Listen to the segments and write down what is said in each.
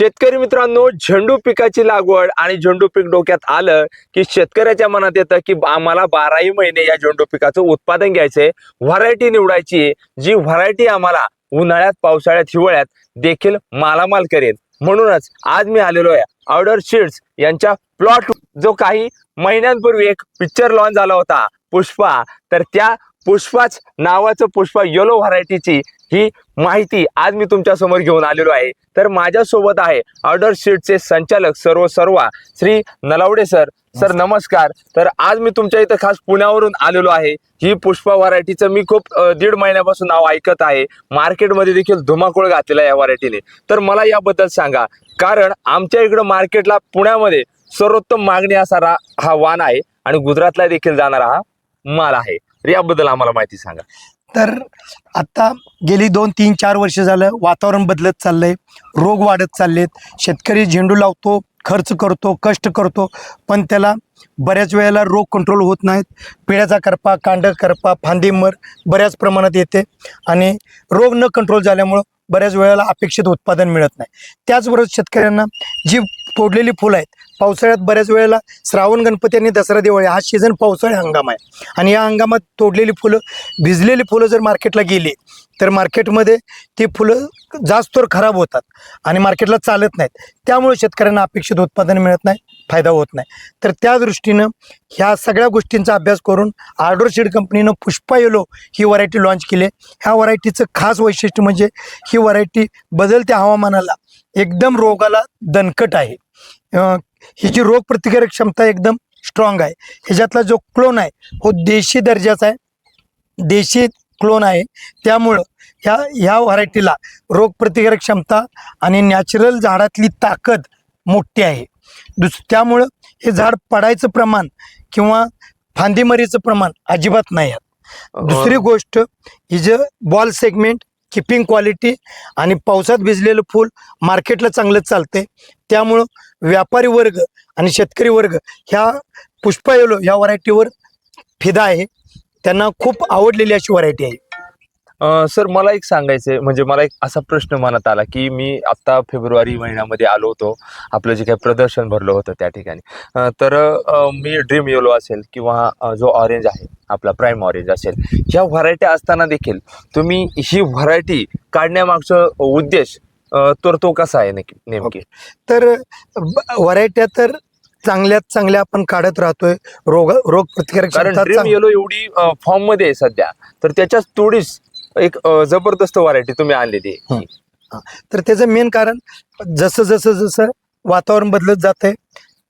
शेतकरी मित्रांनो झेंडू पिकाची लागवड आणि झेंडू पीक डोक्यात आलं की शेतकऱ्याच्या मनात येतं की आम्हाला बाराही महिने या झेंडू पिकाचं उत्पादन घ्यायचंय. व्हरायटी निवडायची जी व्हरायटी आम्हाला उन्हाळ्यात पावसाळ्यात हिवाळ्यात देखील मालामाल करेल. म्हणूनच आज मी आलेलो आहे ऑर्डर शीट्स यांच्या प्लॉट जो काही महिन्यांपूर्वी एक पिक्चर लॉन्च झाला होता पुष्पा तर त्या पुष्पाच नावाचं पुष्पा येलो व्हरायटीची ही माहिती आज मी तुमच्यासमोर घेऊन आलेलो आहे. तर माझ्यासोबत आहे ऑर्डर शीटचे संचालक सर्व सर्वा श्री नलावडे सर. सर नमस्कार. तर आज मी तुमच्या इथं खास पुण्यावरून आलेलो आहे. ही पुष्पा व्हरायटीचं मी खूप दीड महिन्यापासून नाव ऐकत आहे. मार्केटमध्ये देखील धुमाकूळ घातलेला या व्हरायटीने तर मला याबद्दल सांगा. कारण आमच्या इकडं मार्केटला पुण्यामध्ये सर्वोत्तम मागणी असणारा हा वाण आहे आणि गुजरातला देखील जाणारा हा माल आहे. तर याबद्दल आम्हाला माहिती सांगा. तर आता गेली दोन तीन चार वर्ष झालं वातावरण बदलत चाललंय रोग वाढत चाललेत. शेतकरी झेंडू लावतो खर्च करतो कष्ट करतो पण त्याला बऱ्याच वेळेला रोग कंट्रोल होत नाहीत. पिढ्याचा करपा कांड करपा फांदीमर बऱ्याच प्रमाणात येते आणि रोग न कंट्रोल झाल्यामुळं बऱ्याच वेळेला अपेक्षित उत्पादन मिळत नाही. त्याचबरोबर शेतकऱ्यांना जी तोडलेली फुलं आहेत पावसाळ्यात बऱ्याच वेळेला श्रावण गणपती आणि दसरा दिवाळी हा सीझन पावसाळी हंगाम आहे. आणि या हंगामात तोडलेली फुलं भिजलेली फुलं जर मार्केटला गेली तर मार्केटमध्ये ती फुलं जास्त तर खराब होतात आणि मार्केटला चालत नाहीत. त्यामुळे शेतकऱ्यांना अपेक्षित उत्पादन मिळत नाही फायदा होत नाही. तर त्या दृष्टीनं ह्या सगळ्या गोष्टींचा अभ्यास करून आर्डर सीड कंपनीनं पुष्पा येलो ही व्हरायटी लॉन्च केली. आहे. ह्या व्हरायटीचं खास वैशिष्ट्य म्हणजे ही व्हरायटी बदलत्या हवामानाला एकदम रोगाला दणकट आहे. हिची रोग प्रतिकारक क्षमता एकदम स्ट्रॉंग आहे. ह्याच्यातला जो क्लोन आहे हो देशी दर्जाचा आहे. देशी क्लोन आहे. त्यामुळं ह्या ह्या व्हरायटीला रोगप्रतिकारक क्षमता आणि नॅचरल झाडातली ताकद मोठी आहे. दुस त्यामुळं हे झाड पडायचं प्रमाण किंवा फांदीमरीचं प्रमाण अजिबात नाही आहे. दुसरी गोष्ट हिचं बॉल सेगमेंट किपिंग क्वालिटी आणि पावसात भिजलेलं फूल मार्केटला चांगलं चालते त्यामुळं व्यापारी वर्ग आणि शेतकरी वर्ग ह्या पुष्पा येलो ह्या व्हरायटीवर फिदा आहे. त्यांना खूप आवडलेली अशी व्हरायटी आहे. अं, सर मला एक सांगायचंय. म्हणजे मला एक असा प्रश्न मनात आला की मी आता फेब्रुवारी महिन्यामध्ये आलो होतो. आपलं जे काही प्रदर्शन भरलं होतं त्या ठिकाणी. अं, तर अं, मी ड्रीम येलो असेल किंवा अं, जो ऑरेंज आहे आपला प्राईम ऑरेंज असेल ह्या व्हरायटी असताना देखील तुम्ही ही व्हरायटी काढण्यामागचं उद्देश तर तो कसा आहे नक्की नेमकी? तर व्हरायट्या तर चांगल्यात चांगल्या आपण काढत राहतोय. रोग रोग चांग- येलो एवढी फॉर्ममध्ये आहे सध्या. तर त्याच्याच थोडीच एक जबरदस्त व्हरायटी तुम्ही आणलेली तर त्याचं मेन कारण जसं जसं जसं वातावरण बदलत जात आहे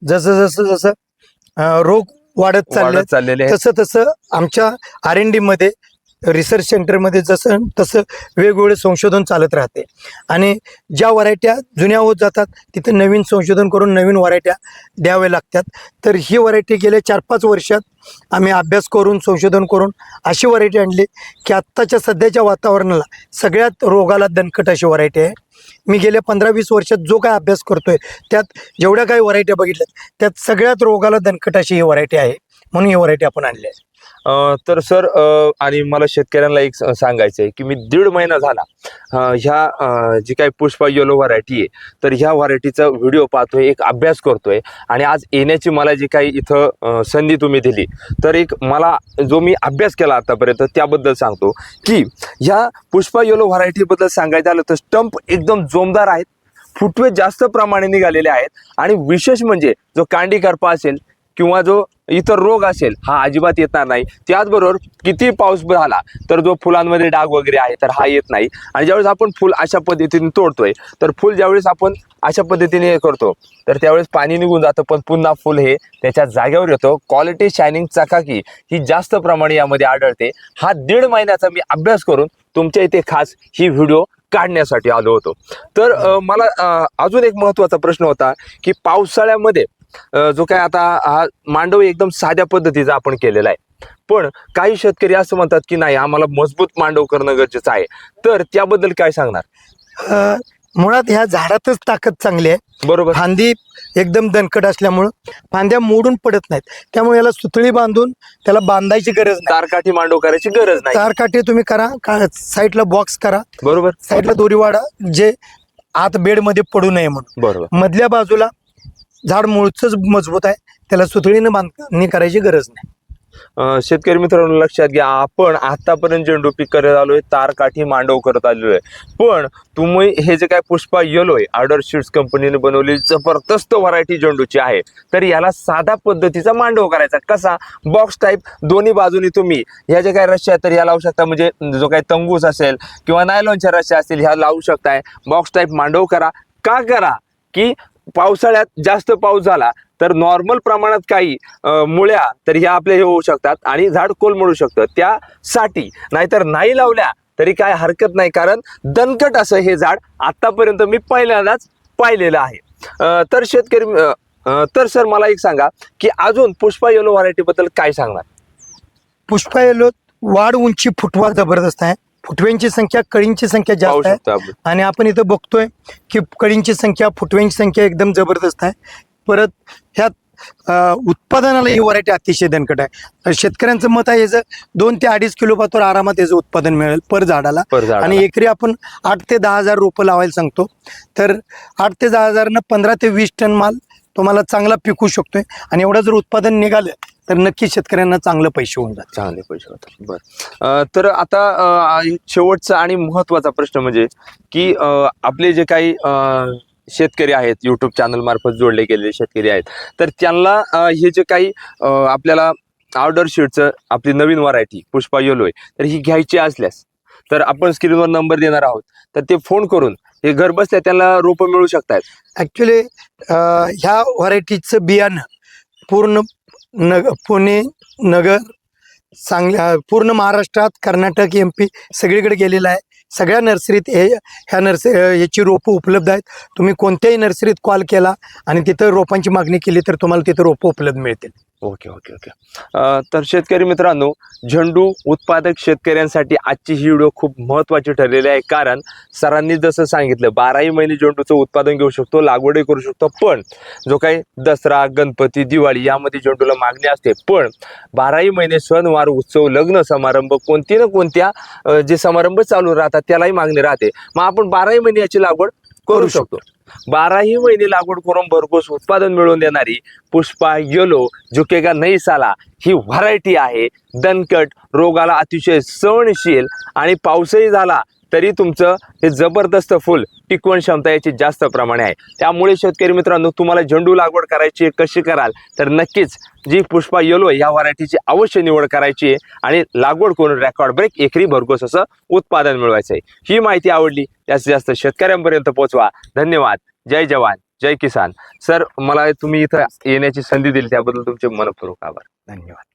जसं जसं जसं रोग वाढत चालले तसं तसं आमच्या आर एन डीमध्ये रिसर्च सेंटरमध्ये जसं तसं वेगवेगळे संशोधन चालत राहते. आणि ज्या व्हरायट्या जुन्या होत जातात तिथे नवीन संशोधन करून नवीन व्हरायट्या द्याव्या लागतात. तर ही व्हरायटी गेल्या चार पाच वर्षात आम्ही अभ्यास करून संशोधन करून अशी व्हरायटी आणली की आत्ताच्या सध्याच्या वातावरणाला सगळ्यात रोगाला दणकट अशी व्हरायटी आहे. मी गेल्या पंधरा वीस वर्षात जो काय अभ्यास करतोय त्यात जेवढ्या काही व्हरायट्या बघितल्या त्यात सगळ्यात रोगाला दणकट अशी ही व्हरायटी आहे. म्हणून ही व्हरायटी आपण आणली आहे. तर सर आणि मला शेतकऱ्यांना एक स- सांगायचं आहे की मी दीड महिना झाला ह्या जी काही पुष्पा येलो व्हरायटी आहे तर ह्या व्हरायटीचा व्हिडिओ पाहतोय एक अभ्यास करतोय आणि आज येण्याची मला जी काही इथं संधी तुम्ही दिली तर एक मला जो मी अभ्यास केला आतापर्यंत त्याबद्दल सांगतो की ह्या पुष्पा येलो व्हरायटीबद्दल सांगायचं झालं तर स्टंप एकदम जोमदार आहेत फुटवे जास्त प्रमाणे निघालेले आहेत आणि विशेष म्हणजे जो कांडी करपा असेल किंवा जो इतर रोग असेल हा अजिबात येणार नाही. त्याचबरोबर किती पाऊस झाला तर जो फुलांमध्ये डाग वगैरे आहे तर हा येत नाही. आणि ज्यावेळेस आपण फुल अशा पद्धतीने तोडतोय तर फुल ज्यावेळेस आपण अशा पद्धतीने हे करतो तर त्यावेळेस पाणी निघून जातं. पण पुन्हा फुल हे त्याच्या जागेवर येतो. क्वालिटी शायनिंग चकाकी ही जास्त प्रमाणे यामध्ये आढळते. हा दीड महिन्याचा मी अभ्यास करून तुमच्या इथे खास ही व्हिडिओ काढण्यासाठी आलो होतो. तर मला अजून एक महत्त्वाचा प्रश्न होता की पावसाळ्यामध्ये जो काय आता हा मांडव एकदम साध्या पद्धतीचा आपण केलेला आहे. पण काही शेतकरी असं म्हणतात की नाही आम्हाला मजबूत मांडव करणं गरजेचं आहे. तर त्याबद्दल काय सांगणार? मुळात ह्या झाडातच ताकद चांगली आहे. बरोबर. फांदी एकदम दणकट असल्यामुळं फांद्या मोडून पडत नाहीत. त्यामुळे याला सुतळी बांधून त्याला बांधायची गरज नाही. तारकाठी मांडव करायची गरज नाही. तार काठी तुम्ही करा साईडला बॉक्स करा. बरोबर. साईडला दोरी वाढा जे आत बेडमध्ये पडू नये म्हणून. बरोबर. मधल्या बाजूला झाड मूळचंच मजबूत आहे त्याला सुतळीनं बांधणी करायची गरज नाही. शेतकरी मित्रांनो लक्षात घ्या आपण आतापर्यंत झेंडू पीक करत आलोय तारकाठी मांडव करत आलेलो आहे पण तुम्ही हे जे काय पुष्पा येलो आहे आर्डर शीट्स कंपनीने बनवलेली जबरदस्त व्हरायटी झेंडूची आहे तर याला साधा पद्धतीचा मांडव करायचा कसा? बॉक्स टाईप दोन्ही बाजूनी तुम्ही ह्या जे काही रश्या आहेत तर ह्या लावू शकता म्हणजे जो काही तंगूस असेल किंवा नायलॉनच्या रश्या असतील ह्या लावू शकताय. बॉक्स टाईप मांडव करा. का करा? की पावसाळ्यात जास्त पाऊस झाला तर नॉर्मल प्रमाणात काही मुळ्या तर ह्या आपल्या हे होऊ शकतात आणि झाड कोलमडू शकतं. त्यासाठी नाहीतर नाही लावल्या तरी काय हरकत नाही कारण दणकट असं हे झाड आतापर्यंत मी पहिल्यांदाच पाहिलेलं आहे. तर शेतकरी तर सर मला एक सांगा की अजून पुष्पा येलो व्हरायटी बद्दल काय सांगणार? पुष्पा येलो वाढ उंची फुटवा जबरदस्त आहे. फुटव्यांची संख्या कळींची संख्या पाहू जास्त आहे आपण. आणि आपण इथं बघतोय की कळींची संख्या फुटव्यांची संख्या एकदम जबरदस्त आहे. परत ह्यात अं, उत्पादनाला ही व्हरायटी अतिशय दणकट आहे. शेतकऱ्यांचं मत आहे याचं दोन ते अडीच किलो पातोर आरामात याचं उत्पादन मिळेल पर झाडाला. पर झाडाला. आणि एकरी आपण आठ ते दहा हजार रोपं लावायला सांगतो. तर आठ ते दहा हजारनं पंधरा ते वीस टन माल तुम्हाला चांगला पिकू शकतोय. आणि एवढं जर उत्पादन निघालं तर नक्की शेतकऱ्यांना चांगलं पैसे होऊन जातात चांगले पैसे होतात. बर. तर आता अं, शेवटचा आणि महत्त्वाचा प्रश्न म्हणजे की अं, आपले जे काही अं, शेतकरी आहेत युट्यूब चॅनल मार्फत जोडले गेलेले शेतकरी आहेत तर त्यांना अं, हे जे काही अं, आपल्याला ऑर्डर शीटचं आपली नवीन व्हरायटी पुष्पा येलो आहे तर ही घ्यायची असल्यास तर आपण स्क्रीनवर नंबर देणार आहोत. तर ते फोन करून हे घर बसल्या त्यांना रोपं मिळू शकतात. ॲक्च्युली ह्या व्हरायटीचं बियाणं पूर्ण नग पुणे नगर सांगली पूर्ण महाराष्ट्रात कर्नाटक एम पी सगळीकडे गेलेलं आहे. सगळ्या नर्सरीत हे ह्या नर्सरी याची रोपं उपलब्ध आहेत. तुम्ही कोणत्याही नर्सरीत कॉल केला आणि तिथं रोपांची मागणी केली तर तुम्हाला तिथं रोपं उपलब्ध मिळतील. Okay okay okay. तर शेतकरी मित्रांनो झेंडू उत्पादक शेतकऱ्यांसाठी आजची ही व्हिडिओ खूप महत्त्वाची ठरलेली आहे. कारण सरांनी जसं सांगितलं बाराही महिने झेंडूचं उत्पादन घेऊ शकतो लागवडही करू शकतो पण जो काही दसरा गणपती दिवाळी यामध्ये झेंडूला मागणी असते. पण बाराही महिने सणवार उत्सव लग्न समारंभ कोणती ना कोणत्या जे समारंभ चालू राहतात त्यालाही मागणी राहते. मग आपण बाराही महिने याची लागवड करू शकतो. बाराही महिने लागवड करून भरघोस उत्पादन मिळवून देणारी पुष्पा येलो झुकेगा नाही साला ही व्हरायटी आहे. दणकट रोगाला अतिशय सहनशील आणि पावसही झाला तरी तुमचं हे जबरदस्त फुल टिकवण क्षमता याची जास्त प्रमाणे आहे. त्यामुळे शेतकरी मित्रांनो तुम्हाला झेंडू लागवड करायची आहे कशी कराल तर नक्कीच जी पुष्पा येलो या व्हरायटीची अवश्य निवड करायची आहे आणि लागवड करून रेकॉर्ड ब्रेक एकरी भरघोस असं उत्पादन मिळवायचं आहे. ही माहिती आवडली जास्तीत जास्त शेतकऱ्यांपर्यंत पोहोचवा. धन्यवाद. जय जवान. जय किसान. सर मला तुम्ही इथं येण्याची संधी दिली त्याबद्दल तुमचे मनपूर्वक आभार. धन्यवाद.